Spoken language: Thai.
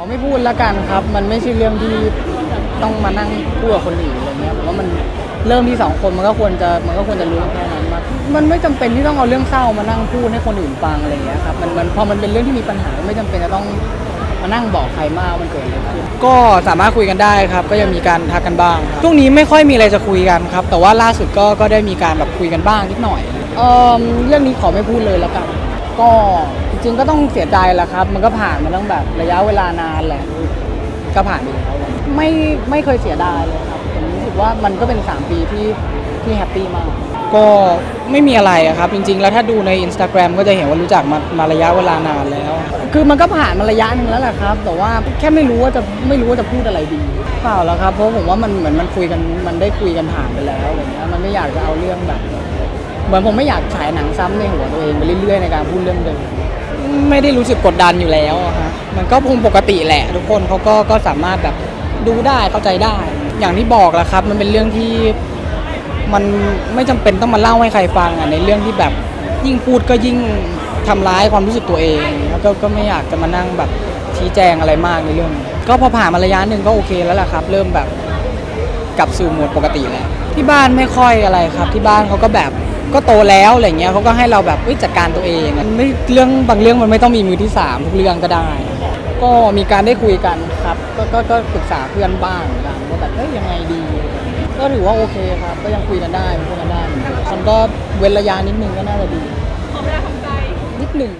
อไม่พูดแล้วกันครับ มันไม่ใช่เรื่องที่ต้องมานั่งพูดกับคนอื่นอะไรเงี้ยผมว่ามันเริ่มที่สองคนมันก็ควรจะมันก็ควรจะรู้กันแค่นั้นมากมันไม่จำเป็นที่ต้องเอาเรื่องเศร้ามานั่งพูดให้คนอื่นฟังอะไรเงี้ยครับมันมันพอมันเป็นเรื่องที่มีปัญหาก็ไม่จำเป็นจะต้องมานั่งบอกใครมากว่ามันเกิดอะไรขึ้นก็สามารถคุยกันได้ครับ ก็ยังมีการทักกันบ้างครับช่วงนี้ไม่ค่อยมีอะไรจะคุยกันครับ แต่ว่าล่าสุดก็ก็ได้มีการแบบคุยกันบ้างนิดหน่อยเออเรื่องนี้ขอไม่พูดเลยแล้วกันก็ จริงๆก็ต้องเสียใจแหละครับ มันก็ผ่านมาตั้งแบบระยะเวลานานแหละ ก็ผ่านไปแล้วไม่ไม่เคยเสียดายเลยครับผมรู้สึกว่ามันก็เป็น 3 ปีที่ที่แฮปปี้มาก ก็ไม่มีอะไรอะครับ จริง ๆ แล้วถ้าดูใน Instagram ก็จะเห็นว่ารู้จักมามาระยะเวลานานแล้ว คือมันก็ผ่านมาระยะหนึ่งแล้วแหละครับ แต่ว่าแค่ไม่รู้ว่าจะไม่รู้ว่าจะพูดอะไรดีเปล่าแล้วครับเพราะผมว่ามันเหมือนมันคุยกันมันได้คุยกันผ่านไปแล้วอะไรเงี้ยมันไม่อยากจะเอาเรื่องแบบ เหมือนผมไม่อยากฉายหนังซ้ำในหัวตัวเองไปเรื่อยๆในการพูดเรื่องเดิม ไม่ได้รู้สึกกดดันอยู่แล้วอะฮะมันก็คงปกติแหละ ทุกคนเขาก็ก็สามารถแบบดูได้เข้าใจได้ อย่างที่บอกแหละครับ มันเป็นเรื่องที่มันไม่จำเป็นต้องมาเล่าให้ใครฟังอะในเรื่องที่แบบยิ่งพูดก็ยิ่งทำร้ายความรู้สึกตัวเองแล้วก็ก็ไม่อยากจะมานั่งแบบชี้แจงอะไรมากในเรื่องนี้ก็พอผ่านมาระยะหนึ่งก็โอเคแล้วล่ะครับ เริ่มแบบ กลับสู่โหมดปกติแล้วที่บ้านไม่ค่อยอะไรครับ ที่บ้านเขาก็แบบ ก็โตแล้วอะไรเงี้ยเขาก็ให้เราแบบเอ้ยจัดการตัวเองอะไม่เรื่องบางเรื่องมันไม่ต้องมีมือที่สามทุกเรื่องก็ได้ ก็มีการได้คุยกันครับ ก็ก็ก็ปรึกษาเพื่อนบ้างเหมือนกันว่าแบบเอ้ยยังไงดี ก็ถือว่าโอเคครับ ก็ยังคุยกันได้พูดกันได้เหมือนเดิมมันก็เว้นระยะนิดนึงก็น่าจะดีขอเวลาทำใจนิดหนึ่ง